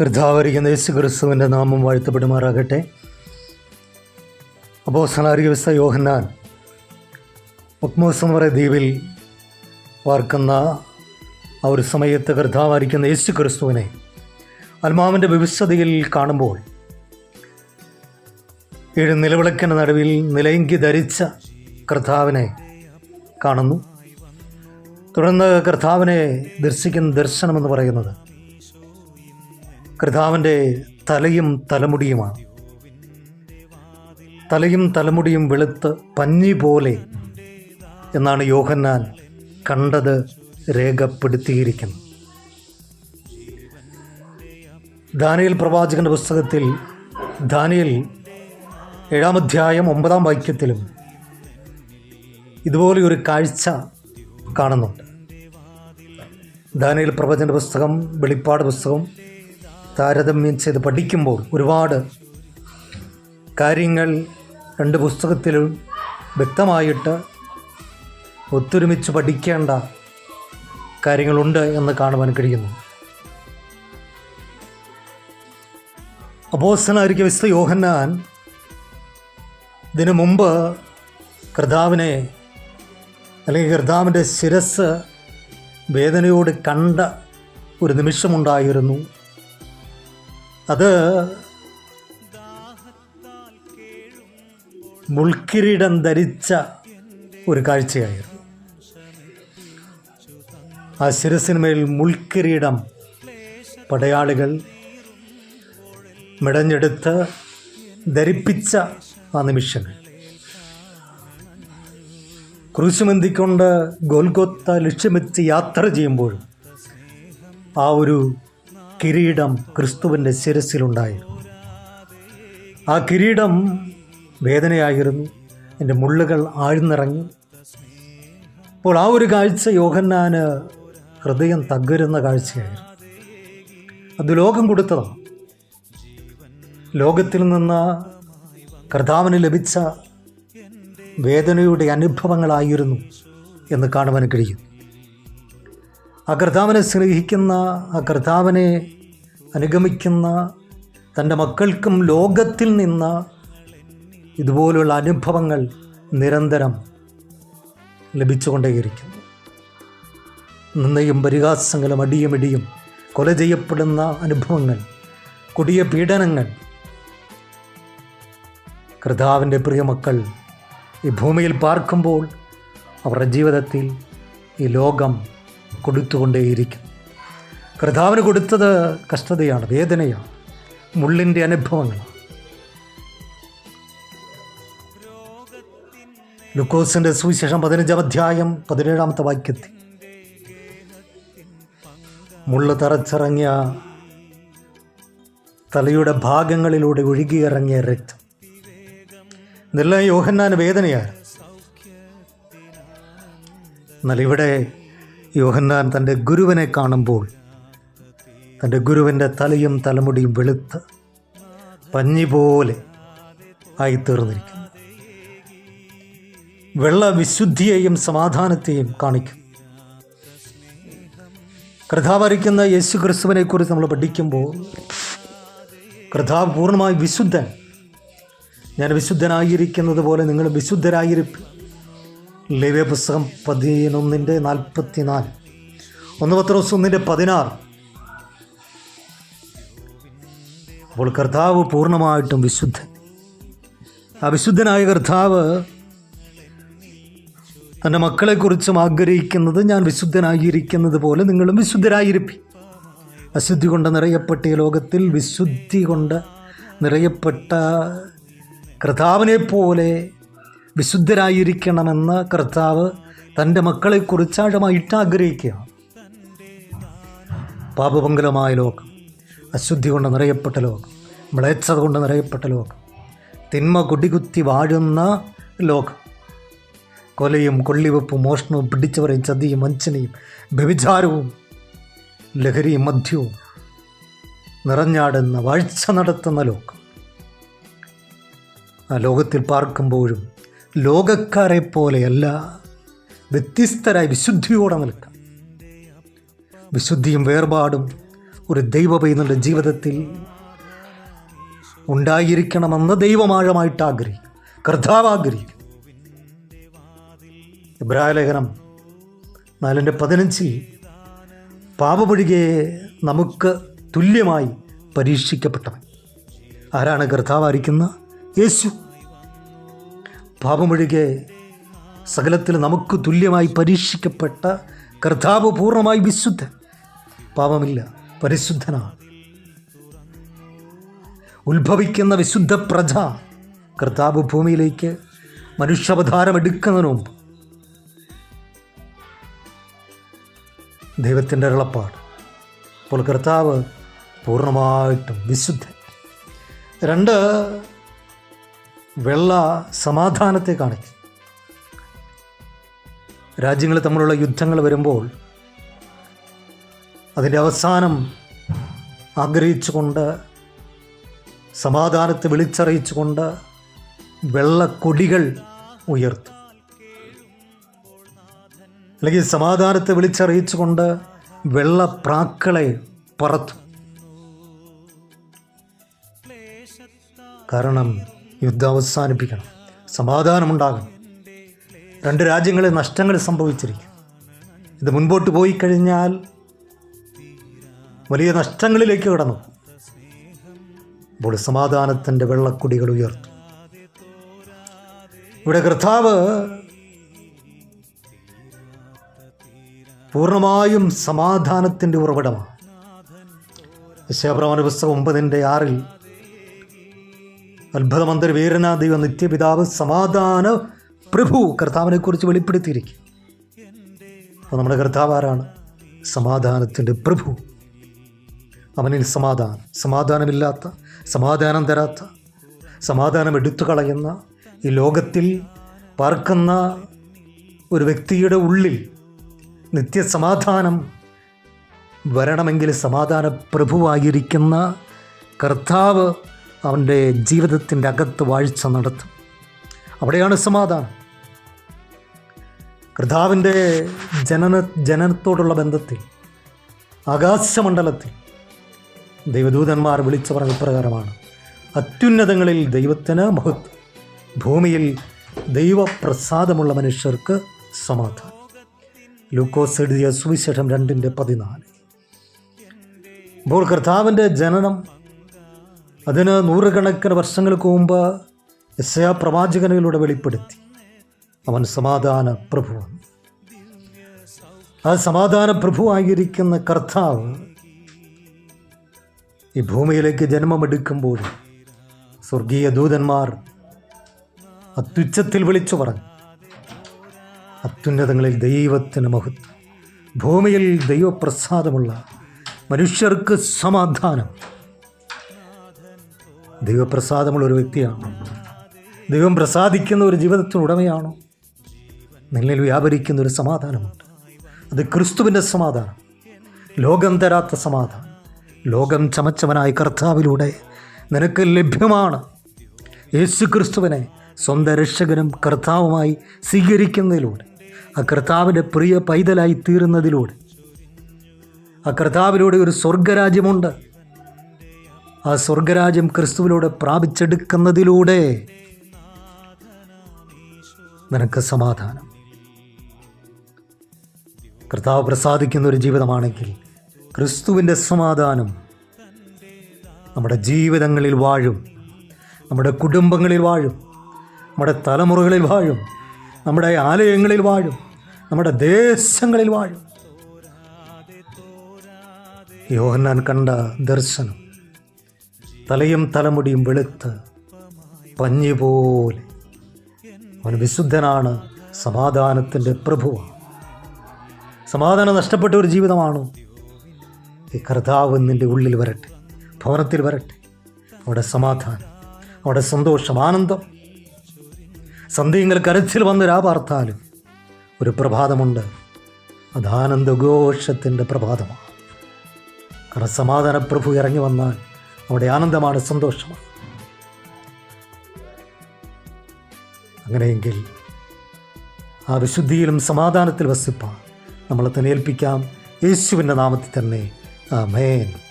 കർത്താവരിക്കുന്ന യേശു ക്രിസ്തുവിന്റെ നാമം വാഴ്ത്തപ്പെടുമാറാകട്ടെ. അപ്പോസനാരിക വിസ്ത യോഹന്നാൻ പറയുന്ന ദ്വീപിൽ വാർക്കുന്ന ആ ഒരു സമയത്ത് കർത്താവായിരിക്കുന്ന യേശു ക്രിസ്തുവിനെ അൽമാവിന്റെ വിവിശതയിൽ കാണുമ്പോൾ ഏഴ് നിലവിളക്കിന്റെ നടുവിൽ നിലയങ്കി ധരിച്ച കർത്താവിനെ കാണുന്നു. തുടർന്ന് കർത്താവിനെ ദർശിക്കുന്ന ദർശനമെന്ന് പറയുന്നത് കർത്താവിന്റെ തലയും തലമുടിയുമാണ്. തലയും തലമുടിയും വെളുത്ത് പഞ്ഞി പോലെ എന്നാണ് യോഹന്നാൻ കണ്ടത് രേഖപ്പെടുത്തിയിരിക്കുന്നത് ദാനിയൽ പ്രവാചകന്റെ പുസ്തകത്തിൽ ദാനിയൽ ഏഴാം അധ്യായം ഒമ്പതാം വാക്യത്തിലും ഇതുപോലെ ഒരു കാഴ്ച കാണുന്നുണ്ട്. ദാനിയൽ പ്രവചന പുസ്തകം വെളിപ്പാട് പുസ്തകം താരതമ്യം ചെയ്ത് പഠിക്കുമ്പോൾ ഒരുപാട് കാര്യങ്ങൾ രണ്ട് പുസ്തകത്തിലും വ്യക്തമായിട്ട് ഒത്തൊരുമിച്ച് പഠിക്കേണ്ട കാര്യങ്ങളുണ്ട് എന്ന് കാണുവാൻ കഴിയുന്നു. അപ്പോസ്തനായിരിക്കും വിശ്വ യോഹന്നാൻ ഇതിനു മുമ്പ് കർത്താവിനെ അല്ലെങ്കിൽ കർത്താവിന്റെ ശിരസ് വേദനയോട് കണ്ട ഒരു നിമിഷമുണ്ടായിരുന്നു. അത് മുൾക്കിരീടം ധരിച്ച ഒരു കാഴ്ചയായിരുന്നു. ആ സിനിമയിൽ മുൾക്കിരീടം പടയാളികൾ മെടഞ്ഞെടുത്ത് ധരിപ്പിച്ച ആ നിമിഷങ്ങൾ. ക്രൂശുമന്തിക്കൊണ്ട് ഗോൽഗോത്ത ലക്ഷ്യമെത്തി യാത്ര ചെയ്യുമ്പോഴും ആ ഒരു കിരീടം ക്രിസ്തുവിന്റെ ശിരസിലുണ്ടായിരുന്നു ആ കിരീടം വേദനയായിരുന്നു. എന്റെ മുള്ളുകൾ ആഴ്ന്നിറങ്ങി. അപ്പോൾ ആ ഒരു കാഴ്ച യോഹന്നാന് ഹൃദയം തകരുന്ന കാഴ്ചയായിരുന്നു അത് ലോകം കൊടുത്തതാണ്. ലോകത്തിൽ നിന്ന് കർത്താവിന് ലഭിച്ച വേദനയുടെ അനുഭവങ്ങളായിരുന്നു എന്ന് കാണുവാൻ കഴിയും. ആ കർത്താവിനെ സ്നേഹിക്കുന്ന ആ കർത്താവിനെ അനുഗമിക്കുന്ന തന്റെ മക്കൾക്കും ലോകത്തിൽ നിന്ന് ഇതുപോലുള്ള അനുഭവങ്ങൾ നിരന്തരം ലഭിച്ചുകൊണ്ടേയിരിക്കുന്നു. നിന്നയും പരിഹാസങ്ങളും അടിയും ഇടിയും കൊല ചെയ്യപ്പെടുന്ന അനുഭവങ്ങൾ കൊടിയ പീഡനങ്ങൾ കർത്താവിന്റെ പ്രിയമക്കൾ ഈ ഭൂമിയിൽ പാർക്കുമ്പോൾ അവരുടെ ജീവിതത്തിൽ ഈ ലോകം കൊടുത്തുകൊണ്ടേയിരിക്കും. കർത്താവിന് കൊടുത്തത് കഷ്ടതയാണ് വേദനയാണ് മുള്ളിന്റെ അനുഭവങ്ങളാണ്. ലുക്കോസിന്റെ സുവിശേഷം പതിനഞ്ചാം അധ്യായം പതിനേഴാമത്തെ വാക്യത്തിൽ മുള്ളു തറച്ചിറങ്ങിയ തലയുടെ ഭാഗങ്ങളിലൂടെ ഒഴുകിയിറങ്ങിയ രക്തം. ഇതെല്ലാം യോഹന്നാൻ വേദനയായിരുന്നു. എന്നാൽ ഇവിടെ യോഹന്നാൻ തന്റെ ഗുരുവിനെ കാണുമ്പോൾ തന്റെ ഗുരുവിന്റെ തലയും തലമുടിയും വെളുത്ത് പഞ്ഞി പോലെ ആയിത്തീർന്നിരിക്കുന്നു. വെള്ള വിശുദ്ധിയെയും സമാധാനത്തെയും കാണിക്കും. കൃതാവരിക്കുന്ന യേശു ക്രിസ്തുവിനെ കുറിച്ച് നമ്മൾ പഠിക്കുമ്പോൾ കൃതാവ് പൂർണമായി വിശുദ്ധൻ. ഞാൻ വിശുദ്ധനായിരിക്കുന്നത് പോലെ നിങ്ങൾ വിശുദ്ധരായിരിക്കും. ലേവ്യ പുസ്തകം പതിനൊന്നിന്റെ നാൽപ്പത്തി നാല് ഒന്ന് പത്രോസ് ഒന്നിന്റെ പതിനാറ്. അപ്പോൾ കർത്താവ് പൂർണമായിട്ടും വിശുദ്ധൻ. ആ വിശുദ്ധനായ കർത്താവ് തന്റെ മക്കളെക്കുറിച്ചും ആഗ്രഹിക്കുന്നത് ഞാൻ വിശുദ്ധനായിരിക്കുന്നത് പോലെ നിങ്ങളും വിശുദ്ധരായിരിക്കും അശുദ്ധി കൊണ്ട് നിറയപ്പെട്ട ഈ ലോകത്തിൽ വിശുദ്ധി കൊണ്ട് നിറയപ്പെട്ട കർത്താവിനെ പോലെ വിശുദ്ധരായിരിക്കണമെന്ന് കർത്താവ് തന്റെ മക്കളെക്കുറിച്ച് ആഴമായിട്ട് ആഗ്രഹിക്കുക. പാപമംഗലമായ ലോകം അശുദ്ധി കൊണ്ട് നിറയപ്പെട്ട ലോകം മ്ലേച്ഛത കൊണ്ട് നിറയപ്പെട്ട ലോകം തിന്മ കുടികുത്തി വാഴുന്ന ലോകം. കൊലയും കൊള്ളിവെപ്പും മോഷണവും പിടിച്ചവരെയും ചതിയും വഞ്ചനയും വ്യഭിചാരവും ലഹരിയും മദ്യവും നിറഞ്ഞാടുന്ന വാഴ്ച നടത്തുന്ന ലോകം. ആ ലോകത്തിൽ പാർക്കുമ്പോഴും ലോകക്കാരെ പോലെയല്ല വ്യത്യസ്തരായി വിശുദ്ധിയോടെ നിൽക്കാം. വിശുദ്ധിയും വേർപാടും ഒരു ദൈവപൈതന്റെ ജീവിതത്തിൽ ഉണ്ടായിരിക്കണമെന്ന് ദൈവമാഴമായിട്ട് ആഗ്രഹിക്കും കർത്താവ് ആഗ്രഹിക്കും ഇബ്രാഹലേഖനം നാലിന്റെ പതിനഞ്ചിൽ പാപപൊഴികെ നമുക്ക് തുല്യമായി പരീക്ഷിക്കപ്പെട്ടവൻ. ആരാണ് കർത്താവായിരിക്കുന്ന? യേശു. പാപമൊഴികെ സകലത്തിൽ നമുക്ക് തുല്യമായി പരീക്ഷിക്കപ്പെട്ട കർത്താവ് പൂർണമായി വിശുദ്ധൻ പാപമില്ല പരിശുദ്ധനാണ്. ഉത്ഭവിക്കുന്ന വിശുദ്ധ പ്രജ കർത്താവ് ഭൂമിയിലേക്ക് മനുഷ്യാവതാരം എടുക്കുന്നതിന് മുമ്പ് ദൈവത്തിന്റെ അരുളപ്പാട്. അപ്പോൾ കർത്താവ് പൂർണമായിട്ടും വിശുദ്ധൻ. രണ്ട് വെള്ള സമാധാനത്തെ കാണിച്ചു രാജ്യങ്ങൾ തമ്മിലുള്ള യുദ്ധങ്ങൾ വരുമ്പോൾ അതിന്റെ അവസാനം ആഗ്രഹിച്ചുകൊണ്ട് സമാധാനത്തെ വിളിച്ചറിയിച്ചുകൊണ്ട് വെള്ളക്കൊടികൾ ഉയർത്തും. അല്ലെങ്കിൽ സമാധാനത്തെ വിളിച്ചറിയിച്ചുകൊണ്ട് വെള്ളപ്രാക്കളെ പറത്തും. കാരണം യുദ്ധം അവസാനിപ്പിക്കണം. സമാധാനമുണ്ടാകണം. രണ്ട് രാജ്യങ്ങളിൽ നഷ്ടങ്ങൾ സംഭവിച്ചിരിക്കും. ഇത് മുൻപോട്ട് പോയി കഴിഞ്ഞാൽ വലിയ നഷ്ടങ്ങളിലേക്ക് കടന്നു. അപ്പോൾ സമാധാനത്തിന്റെ വെള്ളക്കുടികൾ ഉയർത്തും. ഇവിടെ കർത്താവ് പൂർണമായും സമാധാനത്തിന്റെ ഉറവിടമാണ്. യശാപ്രമാണ പുസ്തകം ഒമ്പതിന്റെ ആറിൽ അത്ഭുതമന്ത്രി വീരനാ ദൈവ നിത്യപിതാവ് സമാധാന പ്രഭു കർത്താവിനെ കുറിച്ച് വെളിപ്പെടുത്തിയിരിക്കും. അപ്പോൾ നമ്മുടെ കർത്താവ് ആരാണ് സമാധാനത്തിന്റെ പ്രഭു. അവനിൽ സമാധാനം സമാധാനമില്ലാത്ത സമാധാനം തരാത്ത സമാധാനം എടുത്തു കളയുന്ന ഈ ലോകത്തിൽ പാർക്കുന്ന ഒരു വ്യക്തിയുടെ ഉള്ളിൽ നിത്യസമാധാനം വരണമെങ്കിൽ സമാധാന പ്രഭുവായിരിക്കുന്ന കർത്താവ് അവന്റെ ജീവിതത്തിന്റെ അകത്ത് വാഴ്ച നടത്തും. അവിടെയാണ് സമാധാനം. കർത്താവിന്റെ ജനന ജനനത്തോടുള്ള ബന്ധത്തിൽ ആകാശമണ്ഡലത്തിൽ ദൈവദൂതന്മാർ വിളിച്ചു പറഞ്ഞ പ്രകാരമാണ്. അത്യുന്നതങ്ങളിൽ ദൈവത്തിന് മഹത്വം. ഭൂമിയിൽ ദൈവപ്രസാദമുള്ള മനുഷ്യർക്ക് സമാധാനം. ലൂക്കോസ് എഴുതിയ സുവിശേഷം രണ്ടിന്റെ പതിനാല്. അപ്പോൾ കർത്താവിന്റെ ജനനം അതിന് നൂറുകണക്കിന് വർഷങ്ങൾക്ക് മുമ്പ് യശയാ പ്രവാചകനിലൂടെ വെളിപ്പെടുത്തി. അവൻ സമാധാന പ്രഭുവാണ്. ആ സമാധാന പ്രഭുവായിരിക്കുന്ന കർത്താവ് ഈ ഭൂമിയിലേക്ക് ജന്മമെടുക്കുമ്പോൾ സ്വർഗീയ ദൂതന്മാർ അത്യുച്ചത്തിൽ വിളിച്ചു പറഞ്ഞു അത്യുന്നതങ്ങളിൽ ദൈവത്തിന് മഹത്വം. ഭൂമിയിൽ ദൈവപ്രസാദമുള്ള മനുഷ്യർക്ക് സമാധാനം. ദൈവപ്രസാദമുള്ള ഒരു വ്യക്തിയാണോ? ദൈവം പ്രസാദിക്കുന്ന ഒരു ജീവിതത്തിന് ഉടമയാണോ നിന്നിൽ വ്യാപരിക്കുന്ന ഒരു സമാധാനമുണ്ട്. അത് ക്രിസ്തുവിന്റെ സമാധാനം. ലോകം തരാത്ത സമാധാനം. ലോകം ചമച്ചവനായ കർത്താവിലൂടെ നിനക്ക് ലഭ്യമാണ്. യേശു ക്രിസ്തുവിനെ സ്വന്തം രക്ഷകനും കർത്താവുമായി സ്വീകരിക്കുന്നതിലൂടെ ആ കർത്താവിന്റെ പ്രിയ പൈതലായി തീരുന്നതിലൂടെ ആ കർത്താവിലൂടെ ഒരു സ്വർഗരാജ്യമുണ്ട് ആ സ്വർഗരാജ്യം ക്രിസ്തുവിലൂടെ പ്രാപിച്ചെടുക്കുന്നതിലൂടെ നിനക്ക് സമാധാനം. കർത്താവ് പ്രസാദിക്കുന്ന ഒരു ജീവിതമാണെങ്കിൽ ക്രിസ്തുവിന്റെ സമാധാനം നമ്മുടെ ജീവിതങ്ങളിൽ വാഴും നമ്മുടെ കുടുംബങ്ങളിൽ വാഴും നമ്മുടെ തലമുറകളിൽ വാഴും നമ്മുടെ ആലയങ്ങളിൽ വാഴും നമ്മുടെ ദേശങ്ങളിൽ വാഴും. യോഹന്നാൻ കണ്ട ദർശനം തലയും തലമുടിയും വെളുത്ത് പഞ്ഞി പോലെ. അവൻ വിശുദ്ധനാണ് സമാധാനത്തിന്റെ പ്രഭുവാണ്. സമാധാനം നഷ്ടപ്പെട്ട ഒരു ജീവിതമാണോ? ഈ കർത്താവ് നിന്റെ ഉള്ളിൽ വരട്ടെ ഭവനത്തിൽ വരട്ടെ. അവിടെ സമാധാനം അവിടെ സന്തോഷം ആനന്ദം. സന്ധ്യങ്ങൾ കരച്ചിൽ വന്ന് രാപാർത്താലും ഒരു പ്രഭാതമുണ്ട്. അത് ആനന്ദഘോഷത്തിന്റെ പ്രഭാതമാണ്. കാരണം സമാധാന പ്രഭു ഇറങ്ങി വന്നാൽ അവിടെ ആനന്ദമാണ് സന്തോഷമാണ്. അങ്ങനെയെങ്കിൽ ആ വിശുദ്ധിയിലും സമാധാനത്തിൽ വസിപ്പാൻ നമ്മളെ തന്നെ ഏൽപ്പിക്കാം. യേശുവിന്റെ നാമത്തിൽ തന്നെ. ആമേൻ.